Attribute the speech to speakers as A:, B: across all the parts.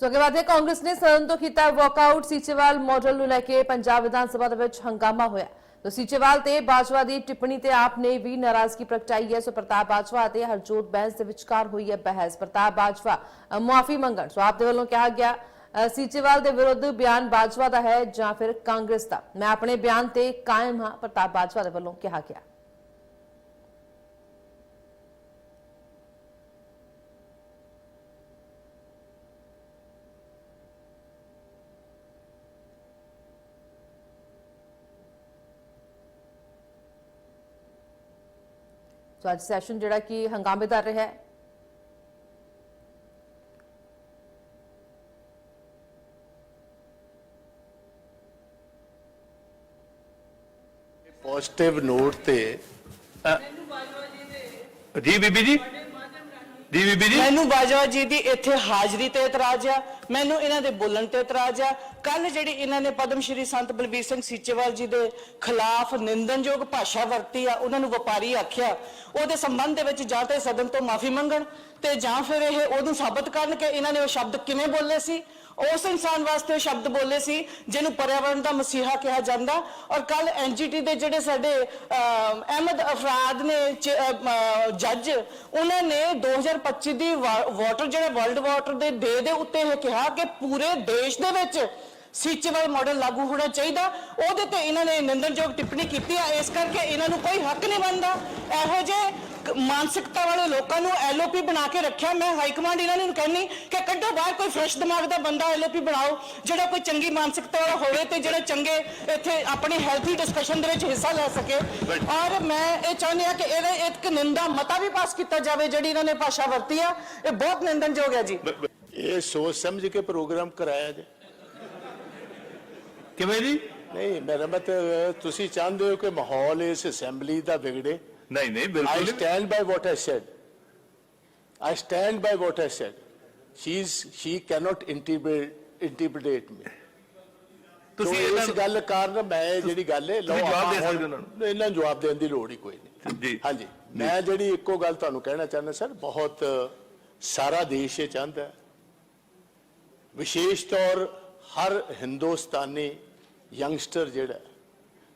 A: ਸੋ ਅੱਗੇ ਵਧਦੇ ਕਾਂਗਰਸ ਨੇ ਸਦਨ ਤੋਂ ਕੀਤਾ ਵਾਕਆਊਟ ਸੀਚੇਵਾਲ ਮਾਡਲ ਨੂੰ ਲੈ ਵਿੱਚ ਹੰਗਾਮਾ ਹੋਇਆ। ਤੋ ਸੀਚੇਵਾਲ ਤੇ ਬਾਜਵਾ ਦੀ ਟਿੱਪਣੀ ਤੇ ਆਪ ਨੇ ਵੀ ਨਾਰਾਜ਼ਗੀ ਪ੍ਰਗਟਾਈ ਹੈ। ਸੋ ਪ੍ਰਤਾਪ ਬਾਜਵਾ ਅਤੇ ਹਰਜੋਤ ਬੈਂਸ ਦੇ ਵਿਚਕਾਰ ਹੋਈ ਹੈ ਬਹਿਸ। ਪ੍ਰਤਾਪ ਬਾਜਵਾ ਮੁਆਫੀ ਮੰਗਣ। ਸੋ ਆਪ ਦੇ ਵੱਲੋਂ ਕਿਹਾ ਗਿਆ ਸੀਚੇਵਾਲ ਦੇ ਵਿਰੁੱਧ ਬਿਆਨ ਬਾਜਵਾ ਦਾ ਹੈ ਜਾਂ ਫਿਰ ਕਾਂਗਰਸ ਦਾ? ਮੈਂ ਆਪਣੇ ਬਿਆਨ ਤੇ ਕਾਇਮ ਹਾਂ, ਪ੍ਰਤਾਪ ਬਾਜਵਾ ਦੇ ਵੱਲੋਂ ਕਿਹਾ ਗਿਆ। ਸੋ ਅੱਜ ਸੈਸ਼ਨ ਜਿਹੜਾ ਕਿ ਹੰਗਾਮੇਦਾਰ ਰਿਹਾ ਹੈ।
B: ਪੋਜ਼ਿਟਿਵ ਨੋਟ ਤੇ
C: ਜੀ ਬੀਬੀ ਜੀ ਜੀ ਬੀਬੀ ਜੀ?
D: ਮੈਨੂੰ ਬਾਜਵਾ ਜੀ ਦੀ ਇੱਥੇ ਹਾਜ਼ਰੀ ਤੇ ਇਤਰਾਜ਼ ਆ। ਮੈਨੂੰ ਇਹਨਾਂ ਦੇ ਬੋਲਣ ਤੇ ਇਤਰਾਜ਼ ਆ। ਕੱਲ ਜਿਹੜੀ ਇਹਨਾਂ ਨੇ ਪਦਮ ਸ਼੍ਰੀ ਸੰਤ ਬਲਬੀਰ ਸਿੰਘ ਸੀਚੇਵਾਲ ਜੀ ਦੇ ਖਿਲਾਫ ਨਿੰਦਨਯੋਗ ਭਾਸ਼ਾ ਵਰਤੀ ਆ ਉਹਨਾਂ ਨੂੰ ਵਪਾਰੀ ਆਖਿਆ ਉਹਦੇ ਸੰਬੰਧ ਦੇ ਵਿੱਚ ਜਾਂ ਤੇ ਸਦਨ ਤੋਂ ਮਾਫੀ ਮੰਗਣ ਤੇ ਜਾਂ ਫਿਰ ਇਹ ਉਹਨੂੰ ਸਾਬਤ ਕਰਨ ਕਿ ਇਹਨਾਂ ਨੇ ਉਹ ਸ਼ਬਦ ਕਿਵੇਂ ਬੋਲੇ ਸੀ। ਉਸ ਇਨਸਾਨ ਵਾਸਤੇ ਉਹ ਸ਼ਬਦ ਬੋਲੇ ਸੀ ਜਿਹਨੂੰ ਪਰਿਆਵਰਣ ਦਾ ਮਸੀਹਾ ਕਿਹਾ ਜਾਂਦਾ। ਔਰ ਕੱਲ ਐਨਜੀਟੀ ਦੇ ਜਿਹੜੇ ਸਾਡੇ ਅਹ, ਅਹਿਮਦ ਅਫਰਾਦ ਨੇ ਜੱਜ ਉਹਨਾਂ ਨੇ 2025 ਦੀ ਵਾ- ਵਾਟਰ ਜਿਹੜਾ ਵਰਲਡ ਵਾਟਰ ਦੇ ਡੇ ਦੇ ਉੱਤੇ ਇਹ ਕਿਹਾ ਕਿ ਪੂਰੇ ਦੇਸ਼ ਦੇ ਵਿੱਚ ਸੀਚੇਵਾਲ ਮਾਡਲ ਲਾਗੂ ਹੋਣਾ ਚਾਹੀਦਾ। ਉਹਦੇ ਤੇ ਇਹਨਾਂ ਨੇ ਨਿੰਦਣਯੋਗ ਟਿੱਪਣੀ ਕੀਤੀ ਆ। ਇਸ ਕਰਕੇ ਇਹਨਾਂ ਨੂੰ ਕੋਈ ਹੱਕ ਨਹੀਂ ਬਣਦਾ। ਇਹੋ ਕ- ਮਾਨਸਿਕਤਾ ਵਾਲੇ ਲੋਕਾਂ ਨੂੰ ਐਲਓਪੀ ਬਣਾ ਕੇ ਰੱਖਿਆ। ਮੈਂ ਹਾਈ ਕਮਾਂਡ ਇਹਨਾਂ ਨੂੰ ਕਹਿੰਨੀ ਕਿ ਕੱਢੋ ਬਾਹਰ ਕੋਈ ਫਰੈਸ਼ ਦਿਮਾਗ ਦਾ ਬੰਦਾ ਐਲਓਪੀ ਬਣਾਓ ਜਿਹੜਾ ਕੋਈ ਚੰਗੀ ਮਾਨਸਿਕਤਾ ਵਾਲਾ ਹੋਵੇ ਤੇ ਜਿਹੜੇ ਚੰਗੇ ਇੱਥੇ ਆਪਣੀ ਹੈਲਥੀ ਡਿਸਕਸ਼ਨ ਦੇ ਵਿੱਚ ਹਿੱਸਾ ਲੈ ਸਕੇ। ਔਰ ਮੈਂ ਇਹ ਚਾਹੁੰਦੀ ਆ ਕਿ ਇਹਦੇ ਇੱਕ ਨਿੰਦਾ ਮਤਾ ਵੀ ਪਾਸ ਕੀਤਾ ਜਾਵੇ ਜਿਹੜੀ ਇਹਨਾਂ ਨੇ ਭਾਸ਼ਾ ਵਰਤੀ ਆ। ਇਹ ਬਹੁਤ ਨਿੰਦਨਯੋਗ ਹੈ ਜੀ।
B: ਇਹ ਸੋਚ ਸਮਝ ਕੇ ਪ੍ਰੋਗਰਾਮ ਕਰਾਇਆ ਜੇ।
C: ਕਿਵੇਂ ਜੀ?
B: ਨਹੀਂ ਮੇਰਾ ਮਤਲਬ ਤੁਸੀਂ ਚਾਹੁੰਦੇ ਹੋ ਕਿ ਮਾਹੌਲ ਇਸ ਅਸੈਂਬਲੀ ਦਾ ਵਿਗੜੇ?
C: ਨਹੀਂ ਨਹੀਂ ਬਿਲਕੁਲ
B: stand by what I said. I stand by what I said. She's she cannot interpret interpret me.
C: ਤੁਸੀਂ
B: ਤੁਸੀਂ ਇਸ
C: ਨੂੰ-
B: ਗੱਲ ਕਾਰਨ ਮੈਂ ਜਿਹੜੀ ਗੱਲ ਹੈ
C: ਤੁਸੀਂ ਜਵਾਬ ਦੇ ਸਕਦੇ ਉਹਨਾਂ
B: ਹੁਣ- ਇਹਨਾਂ ਨੂੰ। ਜਵਾਬ ਦੇਣ ਦੀ ਲੋੜ ਹੀ ਕੋਈ ਨਹੀਂ।
C: ਜੀ।
B: ਹਾਂਜੀ। ਮੈਂ ਜਿਹੜੀ ਇੱਕੋ ਗੱਲ ਤੁਹਾਨੂੰ ਕਹਿਣਾ ਚਾਹੁੰਦਾ ਸਰ ਬਹੁਤ ਸਾਰਾ ਦੇਸ਼ ਇਹ ਚਾਹੁੰਦਾ ਹੈ। ਵਿਸ਼ੇਸ਼ ਤੌਰ ਹਰ ਹਿੰਦੁਸਤਾਨੀ ਯੰਗਸਟਰ ਜਿਹੜਾ ਹੈ,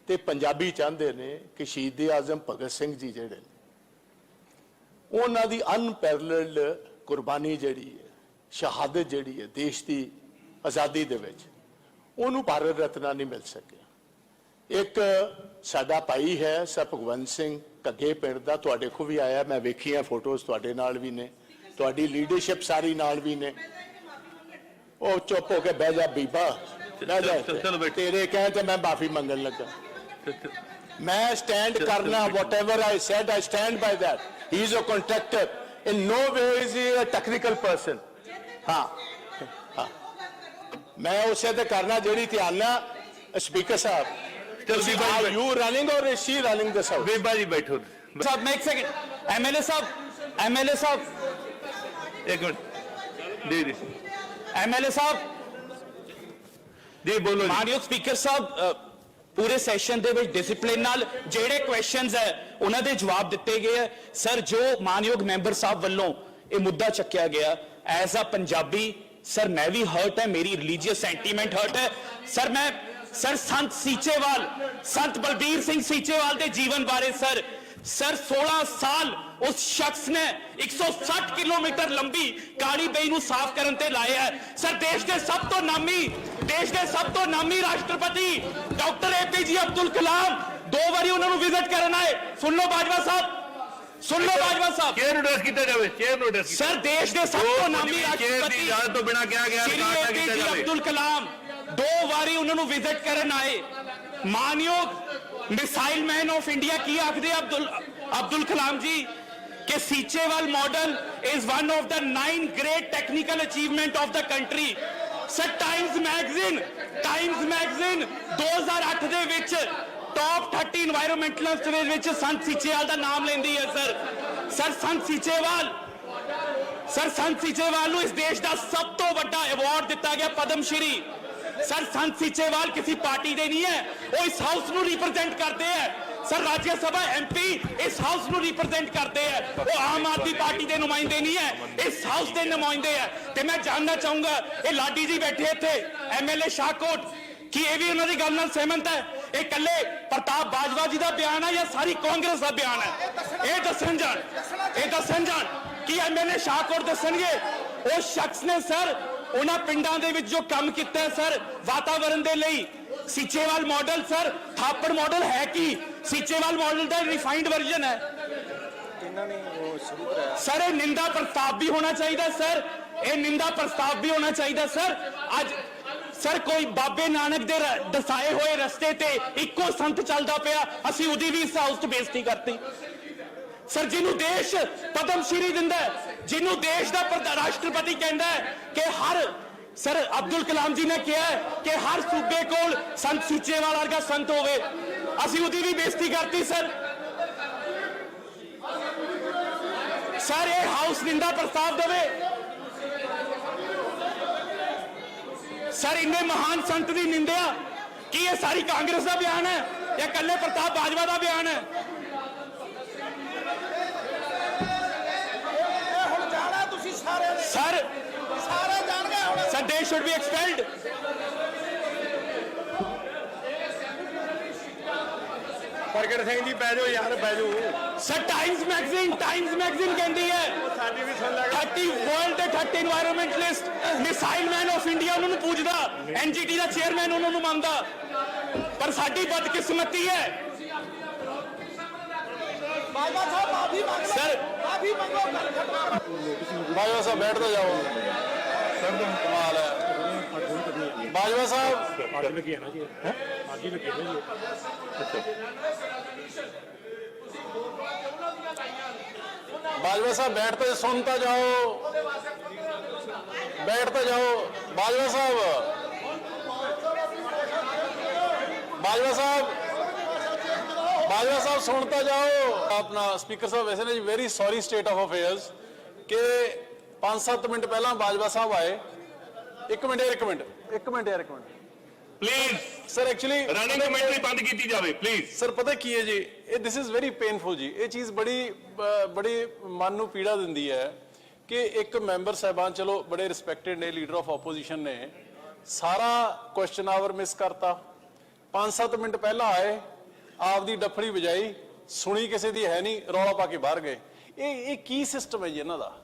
B: ਤੇ ਪੰਜਾਬੀ ਚਾਹੁੰਦੇ ਨੇ ਕਿ ਸ਼ਹੀਦ ਆਜ਼ਮ ਭਗਤ ਸਿੰਘ ਜੀ ਜਿਹੜੇ ਨੇ ਉਹਨਾਂ ਦੀ ਅਨਪੈਰਲਡ ਕੁਰਬਾਨੀ ਜਿਹੜੀ ਹੈ ਸ਼ਹਾਦਤ ਜਿਹੜੀ ਹੈ ਦੇਸ਼ ਦੀ ਆਜ਼ਾਦੀ ਦੇ ਵਿੱਚ ਉਹਨੂੰ ਭਾਰਤ ਰਤਨਾ ਨਹੀਂ ਮਿਲ ਸਕਿਆ। ਇੱਕ ਸਾਡਾ ਭਾਈ ਹੈ ਸਰ ਭਗਵੰਤ ਸਿੰਘ ਘੱਗੇ ਪਿੰਡ ਦਾ ਤੁਹਾਡੇ ਕੋਲ ਵੀ ਆਇਆ ਮੈਂ ਵੇਖੀਆਂ ਫੋਟੋਜ਼ ਤੁਹਾਡੇ ਨਾਲ ਵੀ ਨੇ ਤੁਹਾਡੀ ਲੀਡਰਸ਼ਿਪ ਸਾਰੀ ਨਾਲ ਵੀ ਨੇ। ਉਹ ਚੁੱਪ ਹੋ ਕੇ ਬਹਿ ਜਾ ਬੀਬਾ ਬਹਿ ਜਾ ਇੱਥੇ।
C: ਚਲੋ ਬੈਠੋ।
B: ਤੇਰੇ ਕਹਿ ਤੇ ਮੈਂ ਮਾਫੀ ਮੰਗਣ ਲੱਗਾ ਮੈਂ ਸਟੈਂਡ ਕਰਨਾ whatever I said I stand by that. He is a contractor. In no way is he a technical person. ਹਾਂ ਹਾਂ ਮੈਂ ਉਸੇ ਤੇ ਕਰਨਾ ਜਿਹੜੀ ਧਿਆਨ ਨਾਲ ਸਪੀਕਰ ਸਾਹਿਬ
C: ਚਲੋ
B: ਤੁਸੀਂ
C: ਬੀਬਾ ਜੀ
B: are you running or is she running this house
C: ਬੀਬਾ ਜੀ ਬੈਠੋ
D: ਸਾਹਿਬ ਮੈਂ ਇੱਕ ਸੈਕਿੰਡ ਐਮਐਲਏ ਸਾਹਿਬ ਐਮਐਲਏ ਸਾਹਿਬ
C: ਇੱਕ ਮਿੰਟ ਜੀ ਜੀ
D: ਐਮਐਲਏ ਸਾਹਿਬ।
C: ਜੀ ਬੋਲੋ
D: ਮਾਨਯੋਗ ਸਪੀਕਰ ਸਾਹਿਬ ਪੂਰੇ ਸੈਸ਼ਨ ਦੇ ਵਿੱਚ ਡਿਸਪਲਿਨ ਨਾਲ ਜਿਹੜੇ ਕੁਐਸਚਨਸ ਹੈ ਉਹਨਾਂ ਦੇ ਜਵਾਬ ਦਿੱਤੇ ਗਏ ਹੈ। ਸਰ ਜੋ ਮਾਨਯੋਗ ਮੈਂਬਰ ਸਾਹਿਬ ਵੱਲੋਂ ਇਹ ਮੁੱਦਾ ਚੱਕਿਆ ਗਿਆ ਐਜ਼ ਅ ਪੰਜਾਬੀ ਸਰ ਮੈਂ ਵੀ ਹਰਟ ਹੈ ਮੇਰੀ ਰਿਲੀਜੀਅਸ ਸੈਂਟੀਮੈਂਟ ਹਰਟ ਹੈ। ਸਰ ਮੈਂ ਸਰ ਸੰਤ ਸੀਚੇਵਾਲ ਸੰਤ ਬਲਬੀਰ ਸਿੰਘ ਸੀਚੇਵਾਲ ਦੇ ਜੀਵਨ ਬਾਰੇ ਸਰ ਸਰ 16 ਸਾਲ ਉਸ ਸ਼ਖਸ ਨੇ 160 ਕਿਲੋਮੀਟਰ ਲੰਬੀ ਕਾਲੀ ਬਈ ਨੂੰ ਸਾਫ਼ ਕਰਨ ਤੇ ਲਾਇਆ ਹੈ ਸਰ ਦੇਸ਼ ਦੇ ਸਭ ਤੋਂ ਨਾਮੀ ਦੇਸ਼ ਦੇ ਸਭ ਤੋਂ ਨਾਮੀ ਰਾਸ਼ਟਰਪਤੀ ਡਾਕਟਰ ਏਪੀਜੀ ਅਬਦੁਲ ਕਲਾਮ ਦੋ ਵਾਰੀ ਉਹਨਾਂ ਨੂੰ ਵਿਜ਼ਿਟ ਕਰਨ ਆਏ ਸੁਣ ਲਓ ਬਾਜਵਾ ਸਾਹਿਬ ਸੁਣ ਲਓ ਬਾਜਵਾ ਸਾਹਿਬ
C: ਚੇਅਰ ਨੂੰ ਐਡਰੈਸ ਕੀਤਾ ਜਾਵੇ ਚੇਅਰ ਨੂੰ ਐਡਰੈਸ
D: ਸਰ ਦੇਸ਼ ਦੇ ਸਭ ਤੋਂ ਨਾਮੀ
C: ਚੇਅਰ ਦੀ
D: ਰਾਸ਼ਟਰਪਤੀ
C: ਇਜਾਜ਼ਤ ਤੋਂ ਬਿਨਾ ਕਿਹਾ ਗਿਆ
D: ਸ਼੍ਰੀ
C: ਰਿਕਾਰਡ ਨਾ ਕੀਤਾ
D: ਏਪੀਜੀ
C: ਜਾਵੇ
D: ਅਬਦੁਲ ਕਲਾਮ ਦੋ ਵਾਰੀ ਉਹਨਾਂ ਨੂੰ ਵਿਜ਼ਿਟ ਕਰਨ ਆਏ ਮਾਨਯੋਗ ਮਿਸਾਈਲ ਮੈਨ ਆਫ ਇੰਡੀਆ ਕੀ ਆਖਦੇ ਆ ਅਬਦੁਲ Abdul Kalam ji, कि Sichewal model is one of the nine great technical achievement of the country. Sir, Times Magazine, Times Magazine 2008 ਦੇ ਵਿੱਚ ਟੌਪ 30 এনवायरमेंटल ਸਟੇਜ ਵਿੱਚ ਸੰਤ ਸੀਚੇਵਾਲ ਦਾ ਨਾਮ ਲੈਂਦੀ ਹੈ sir sir Sant Seechewal sir Sant Seechewal ਨੂੰ ਇਸ ਦੇਸ਼ ਦਾ ਸਭ ਤੋਂ ਵੱਡਾ ਅਵਾਰਡ ਦਿੱਤਾ ਗਿਆ ਪਦਮ ਸ਼੍ਰੀ ਸਰ, ਸੰਤ ਸੀਚੇਵਾਲ ਕਿਸੇ ਪਾਰਟੀ ਦੇ ਨਹੀਂ ਹੈ। ਉਹ ਇਸ ਹਾਊਸ ਨੂੰ ਰਿਪਰੈਜ਼ੈਂਟ ਕਰਦੇ ਹੈ।
E: ਸਰ ਰਾਜ ਸਭਾ ਐਮਪੀ ਇਸ ਹਾਊਸ ਨੂੰ ਰਿਪਰੈਜ਼ੈਂਟ ਕਰਦੇ ਆ ਉਹ ਆਮ ਆਦਮੀ ਪਾਰਟੀ ਦੇ ਨੁਮਾਇੰਦੇ ਨਹੀਂ ਹੈ। ਇਸ ਹਾਊਸ ਦੇ ਨੁਮਾਇੰਦੇ ਆ ਤੇ ਮੈਂ ਜਾਣਨਾ ਚਾਹੂੰਗਾ, ਇਹ ਲਾਡੀ ਜੀ ਬੈਠੇ ਇੱਥੇ ਐਮਐਲਏ ਸ਼ਾਹਕੋਟ। ਕੀ ਇਹ ਵੀ ਉਹਨਾਂ ਦੀ ਗੱਲ ਨਾਲ ਸਹਿਮਤ ਹੈ? ਇਹ ਕੱਲੇ ਪ੍ਰਤਾਪ ਬਾਜਵਾ ਜੀ ਦਾ ਬਿਆਨ ਹੈ ਜਾਂ ਸਾਰੀ ਕਾਂਗਰਸ ਦਾ ਬਿਆਨ ਹੈ? ਇਹ ਦੱਸਣ ਜਾਣ, ਇਹ ਦੱਸਣ ਜਾਣ, ਕੀ ਐਮਐਲਏ ਸ਼ਾਹਕੋਟ ਦੱਸਣਗੇ? ਉਹ ਸ਼ਖਸ ਨੇ, ਸਰ ਉਹਨਾਂ ਪਿੰਡਾਂ ਦੇ ਵਿੱਚ ਜੋ ਕੰਮ ਕੀਤਾ ਹੈ ਸਰ ਵਾਤਾਵਰਣ ਦੇ ਲਈ। Seechewal model sir Thapar model ਹੈ ਕੀ? ਸੀਚੇਵਾਲ ਮਾਡਲ ਦਾ ਰਿਫਾਈਨਡ ਵਰਜ਼ਨ ਹੈ। ਸਰ ਇਹ ਨਿੰਦਾ ਪ੍ਰਸਤਾਵ ਵੀ ਹੋਣਾ ਚਾਹੀਦਾ ਸਰ। ਇਹ ਨਿੰਦਾ ਪ੍ਰਸਤਾਵ ਵੀ ਹੋਣਾ ਚਾਹੀਦਾ ਸਰ। ਅੱਜ ਸਰ ਕੋਈ ਬਾਬੇ ਨਾਨਕ ਦੇ ਦਸਾਏ ਹੋਏ ਰਸਤੇ ਤੇ ਇੱਕੋ ਸੰਤ ਚੱਲਦਾ ਪਿਆ। ਅਸੀਂ ਉਹਦੀ ਵੀ ਇਸ ਹਾਊਸ 'ਚ ਬੇਇੱਜ਼ਤੀ ਕਰਤੀ। ਸਰ, ਜਿਹਨੂੰ ਦੇਸ਼ ਪਦਮ ਸ਼੍ਰੀ ਦਿੰਦਾ ਜਿਹਨੂੰ ਦੇਸ਼ ਦਾ ਰਾਸ਼ਟਰਪਤੀ ਕਹਿੰਦਾ ਕਿ ਹਰ, ਸਰ, ਅਬਦੁਲ ਕਲਾਮ ਜੀ ਨੇ ਕਿਹਾ ਕਿ ਹਰ ਸੂਬੇ ਕੋਲ ਸੰਤ ਸੂਚੇਵਾਲ ਵਰਗਾ ਸੰਤ ਹੋਵੇ। ਅਸੀਂ ਉਹਦੀ ਵੀ ਬੇਇੱਜ਼ਤੀ ਕਰਤੀ, ਸਰ। ਸਰ, ਇਹ ਹਾਊਸ ਨਿੰਦਾ ਪ੍ਰਸਤਾਵ ਦੇਵੇ। ਸਰ, ਇੰਨੇ ਮਹਾਨ ਸੰਤ ਦੀ ਨਿੰਦਿਆ, ਕੀ ਇਹ ਸਾਰੀ ਕਾਂਗਰਸ ਦਾ ਬਿਆਨ ਹੈ ਜਾਂ ਇਕੱਲੇ ਪ੍ਰਤਾਪ ਬਾਜਵਾ ਦਾ ਬਿਆਨ ਹੈ
F: ਹੁਣ ਜਾਣਾ ਤੁਸੀਂ ਸਾਰਿਆਂ ਨੇ
E: ਸਰ
F: ਸਾਰਾ ਜਾਣ ਹੁਣ।
E: ਸਰ ਸ਼ੁੱਡ ਬੀ ਐਕਸਪੈਲਡ
C: ਪ੍ਰਗਟ ਸਿੰਘ ਜੀ ਬਹਿ ਯਾਰ ਬਹਿ
E: sir times magazine times magazine ਕਹਿੰਦੀ ਹੈ
C: ਸਾਡੀ ਵੀ ਸੁਣ ਲੈ
E: 30 ਵਰਲਡ ਦੇ 30 environment list missile man of India ਉਹਨਾਂ ਨੂੰ ਪੂਜਦਾ ਐਨਜੀਟੀ ਦਾ ਚੇਅਰਮੈਨ ਉਹਨਾਂ ਨੂੰ ਮੰਨਦਾ। ਪਰ ਸਾਡੀ ਬਦਕਿਸਮਤੀ ਹੈ
F: ਬਾਜਵਾ ਸਾਹਿਬ ਮਾਫੀ ਮੰਗ ਲਓ।
E: ਸਰ।
F: ਮਾਫੀ ਮੰਗੋ ਗੱਲ ਖਤਮ
G: ਬਾਜਵਾ ਸਾਹਿਬ ਬੈਠਦੇ ਜਾਓ। ਸਰ ਦਾ ਕਮਾਲ ਹੈ। ਬਾਜਵਾ ਸਾਹਿਬ।
H: ਅੱਜ ਲੱਗੀ ਹੈ ਨਾ ਜੀ? ਹੈ? ਅੱਜ ਹੀ ਲੱਗੀ ਹੈ ਜੀ?
G: ਅੱਛਾ। ਬਾਜਵਾ ਸਾਹਿਬ ਬੈਠਦੇ ਸੁਣਤਾ ਜਾਓ ਬੈਠਦੇ ਜਾਓ। ਬਾਜਵਾ ਸਾਹਿਬ। ਬਾਜਵਾ ਸਾਹਿਬ। ਬਾਜਵਾ ਸਾਹਿਬ ਸੁਣਤਾ ਜਾਓ। ਆਪਣਾ ਸਪੀਕਰ ਸਾਹਿਬ ਵੈਸੇ ਨੇ very sorry state of affairs ਕਿ 5-7 ਮਿੰਟ ਪਹਿਲਾਂ ਬਾਜਵਾ ਸਾਹਿਬ ਆਏ। 1 minute 1 minute. 1 minute 1 minute.
C: Please
G: sir actually
C: running commentary ਬੰਦ ਕੀਤੀ ਜਾਵੇ ਪਲੀਜ਼
G: ਸਰ ਪਤਾ ਕੀ ਹੈ ਜੀ? ਇਹ ਥਿਸ ਇਜ਼ ਵੈਰੀ ਪੇਨਫੁਲ ਜੀ। ਇਹ ਚੀਜ਼ ਬੜੀ ਬੜੀ ਮਨ ਨੂੰ ਪੀੜਾ ਦਿੰਦੀ ਹੈ ਕਿ ਇੱਕ ਮੈਂਬਰ ਸਹਿਬਾਨ ਚਲੋ ਬੜੇ ਰਿਸਪੈਕਟਡ ਨੇ ਲੀਡਰ ਆਫ ਆਪੋਜੀਸ਼ਨ ਨੇ ਸਾਰਾ ਕੁਐਸਚਨ ਆਵਰ ਮਿਸ ਕਰਤਾ। 5-7 ਮਿੰਟ ਪਹਿਲਾਂ ਆਏ। ਆਪਦੀ ਡੱਫੜੀ ਵਜਾਈ, ਸੁਣੀ ਕਿਸੇ ਦੀ ਹੈ ਨਹੀਂ, ਰੌਲਾ ਪਾ ਕੇ ਬਾਹਰ ਗਏ। ਇਹ ਇਹ ਕੀ ਸਿਸਟਮ ਹੈ ਜੀ ਇਹਨਾਂ ਦਾ?